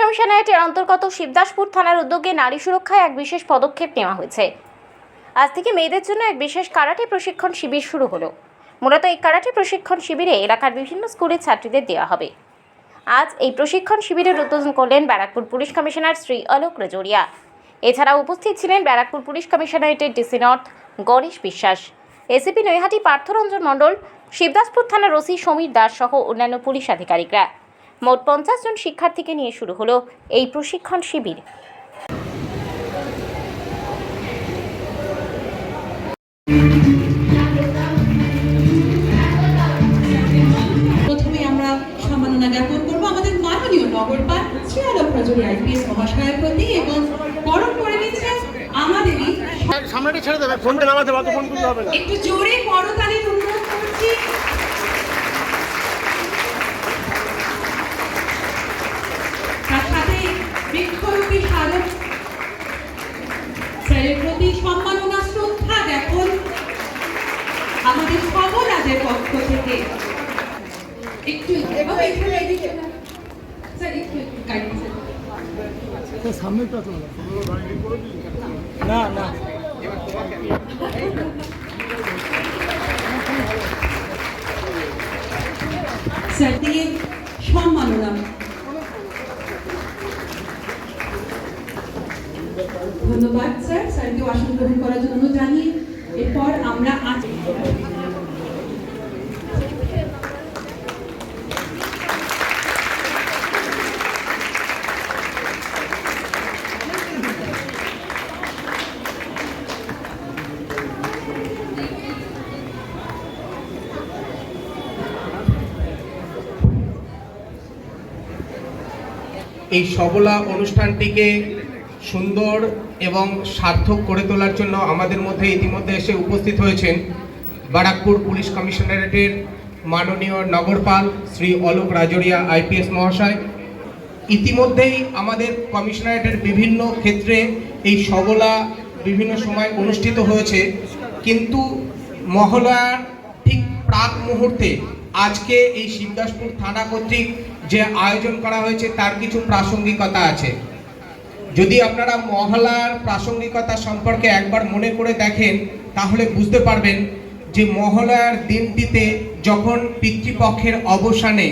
কমিশনারেটের অন্তর্গত শিবদাসপুর থানার উদ্যোগে নারী সুরক্ষায় এক বিশেষ পদক্ষেপ নেওয়া হয়েছে। আজ থেকে মেয়েদের জন্য এক বিশেষ কারাটে প্রশিক্ষণ শিবির শুরু হলো। মূলত এই কারাটে প্রশিক্ষণ শিবিরে এলাকার বিভিন্ন স্কুলের ছাত্রীদের দেওয়া হবে। আজ এই প্রশিক্ষণ শিবিরের উদ্বোধন করলেন ব্যারাকপুর পুলিশ কমিশনার শ্রী অলোক রাজোরিয়া। এছাড়া উপস্থিত ছিলেন Barrackpore police কমিশনারেটের DC north Ganesh Biswas. ACP Naihati Partharanjan Mondal, Shibdaspur থানার ওসি সমীর দাস সহ অন্যান্য পুলিশ আধিকারিকরা। মোট পঞ্চাশ জন শিক্ষার্থীকে নিয়ে শুরু হলো এই প্রশিক্ষণ শিবির। প্রথমে আমরা সম্মাননা জ্ঞাপন করব আমাদের মাননীয় নগরপাল শ্রীআলোক রাজুরি আইপিএস মহাশয়ের প্রতি এবং বরণ করে নিচ্ছে আমাদেরই সামনেটা ছেড়ে দেবে ফোনটা নামাতে ফোন তুলতে হবে না। একটু জোরে করতালির অনুরোধ করছি। স্যারের প্রতি সম্মাননা শ্রদ্ধা জ্ঞাপন আমাদের সবরাজের পক্ষ থেকে। একটু এবং এখানে এদিকে। স্যার একটু না না। স্যার দিয়ে সম্মাননা ধন্যবাদ, স্যার। স্যারকে আসন গ্রহণ করার জন্য জানিয়ে এরপর আমরা আজ এই সবলা অনুষ্ঠানটিকে সুন্দর এবং সার্থক করে তোলার জন্য আমাদের মধ্যে ইতিমধ্যে এসে উপস্থিত হয়েছেন বারাকপুর পুলিশ কমিশনারেটের মাননীয় নগরপাল শ্রী অলোক রাজরিয়া, আইপিএস মহাশয়। ইতিমধ্যেই আমাদের কমিশনারেটের বিভিন্ন ক্ষেত্রে এই সবলা বিভিন্ন সময় অনুষ্ঠিত হয়েছে। কিন্তু মহলার ঠিক প্রাক মুহূর্তে আজকে এই শিবদাসপুর থানা কর্তৃক যে আয়োজন করা হয়েছে, তার কিছু প্রাসঙ্গিকতা আছে। যদি আপনারা মহলার প্রাসঙ্গিকতা সম্পর্কে একবার মনে করে দেখেন, তাহলে বুঝতে পারবেন যে মহলার দিনটিতে যখন পিতৃপক্ষের অবসানে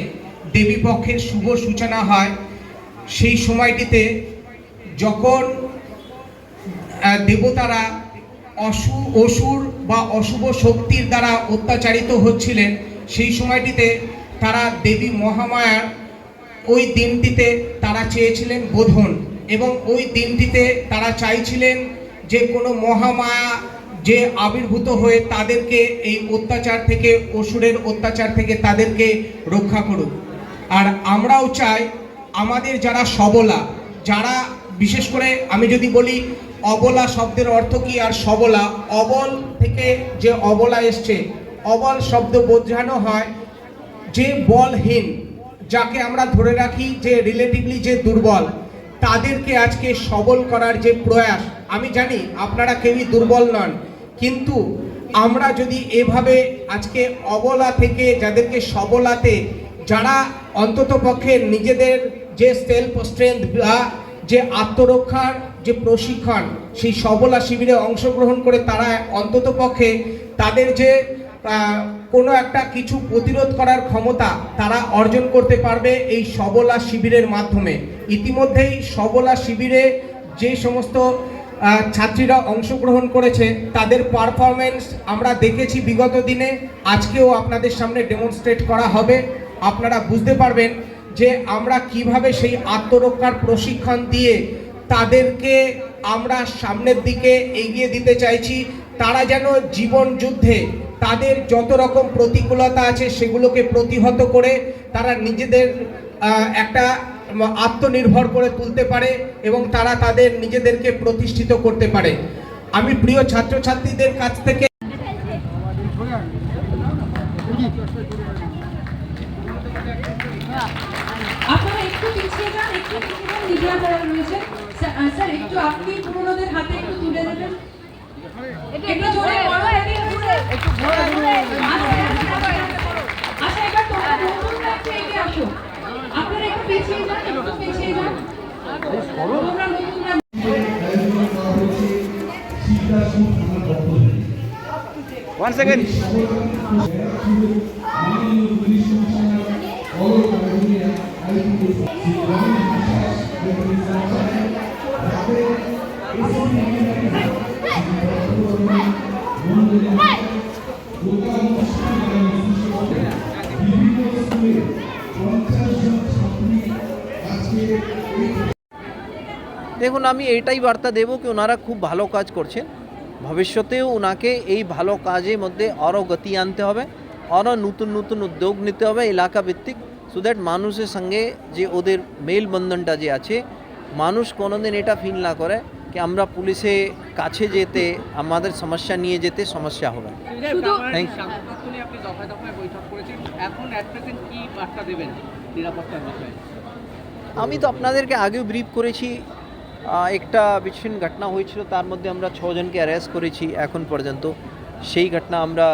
দেবীপক্ষের শুভ সূচনা হয়, সেই সময়টিতে যখন দেবতারা অসু অসুর বা অশুভ শক্তির দ্বারা অত্যাচারিত হচ্ছিলেন, সেই সময়টিতে তারা দেবী মহামায়ার ওই দিনটিতে তারা চেয়েছিলেন বোধন। এবং ওই দিনটিতে তারা চাইছিলেন যে কোনো মহামায়া যে আবির্ভূত হয়ে তাদেরকে এই অত্যাচার থেকে, অসুরের অত্যাচার থেকে তাদেরকে রক্ষা করুক। আর আমরাও চাই আমাদের যারা সবলা, যারা বিশেষ করে আমি যদি বলি অবলা শব্দের অর্থ কি আর সবলা? অবল থেকে যে অবলা এসছে, অবল শব্দ বোঝানো হয় যে বলহীন, যাকে আমরা ধরে রাখি যে রিলেটিভলি যে দুর্বল। তাদেরকে আজকে সবল করার যে প্রয়াস, আমি জানি আপনারা কেউই দুর্বল নন, কিন্তু আমরা যদি এভাবে আজকে অবলা থেকে যাদেরকে সবলাতে, যারা অন্তত পক্ষে নিজেদের যে সেলফ স্ট্রেংথ বা যে আত্মরক্ষার যে প্রশিক্ষণ, সেই সবলা শিবিরে অংশগ্রহণ করে তারা অন্তত পক্ষে তাদের যে কোনো একটা কিছু প্রতিরোধ করার ক্ষমতা তারা অর্জন করতে পারবে এই সবলা শিবিরের মাধ্যমে। ইতিমধ্যেই সবলা শিবিরে যে সমস্ত ছাত্রীরা অংশগ্রহণ করেছে, তাদের পারফরমেন্স আমরা দেখেছি বিগত দিনে। আজকেও আপনাদের সামনে ডেমনস্ট্রেট করা হবে। আপনারা বুঝতে পারবেন যে আমরা কীভাবে সেই আত্মরক্ষার প্রশিক্ষণ দিয়ে তাদেরকে আমরা সামনের দিকে এগিয়ে দিতে চাইছি। তারা যেন জীবন যুদ্ধে তাদের যত রকম প্রতিকূলতা আছে সেগুলোকে প্রতিহত করে তারা নিজেদের একটা আত্মনির্ভর করে তুলতে পারে এবং তারা তাদের নিজেদেরকে প্রতিষ্ঠিত করতে পারে। আমি প্রিয় ছাত্রছাত্রীদের কাছ থেকে আপনারা একটু পিছিয়ে যান একটু মিডিয়া যারা রয়েছে। স্যার- স্যার একটু আপনি পুরোনোদের হাতে একটু তুলে দেবেন। একটু জোরে আপনারা একটু পিছিয়ে যান একটু পিছিয়ে যান তোমরা নতুনরা One second. Hey! দেখুন, আমি এইটাই বার্তা দেব কি ওনারা খুব ভালো কাজ করছেন। ভবিষ্যতেও ওনাকে এই ভালো কাজের মধ্যে আরও গতি আনতে হবে, আরও নতুন নতুন উদ্যোগ নিতে হবে এলাকা ভিত্তিক সো দ্যাট মানুষের সঙ্গে যে ওদের মেলবন্ধনটা যে আছে, মানুষ কোনোদিন এটা ফিল না করে। কি আমরা পুলিশে কাছে যেতে আমাদের সমস্যা নিয়ে যেতে সমস্যা হবে। আমি তো আপনাদেরকে আগেও ব্রিফ করেছি। একটা বিচ্ছিন্ন ঘটনা হয়েছিল তার মধ্যে আমরা ছজনকে অ্যারেস্ট করেছি এখন পর্যন্ত। সেই ঘটনা আমরা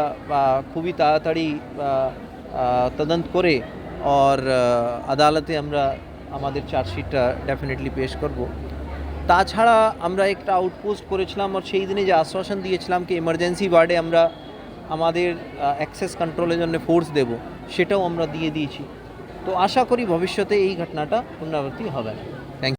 খুবই তাড়াতাড়ি তদন্ত করে আর আদালতে আমরা আমাদের চার্জশিটটা ডেফিনেটলি পেশ করব। তাছাড়া আমরা একটা আউটপোস্ট করেছিলাম আর সেই দিনে যে আশ্বাসন দিয়েছিলাম কি এমার্জেন্সি ওয়ার্ডে আমরা আমাদের অ্যাক্সেস কন্ট্রোলের জন্য ফোর্স দেব, সেটাও আমরা দিয়ে দিয়েছি। তো আশা করি ভবিষ্যতে এই ঘটনাটা পুনরাবৃত্তি হবে। না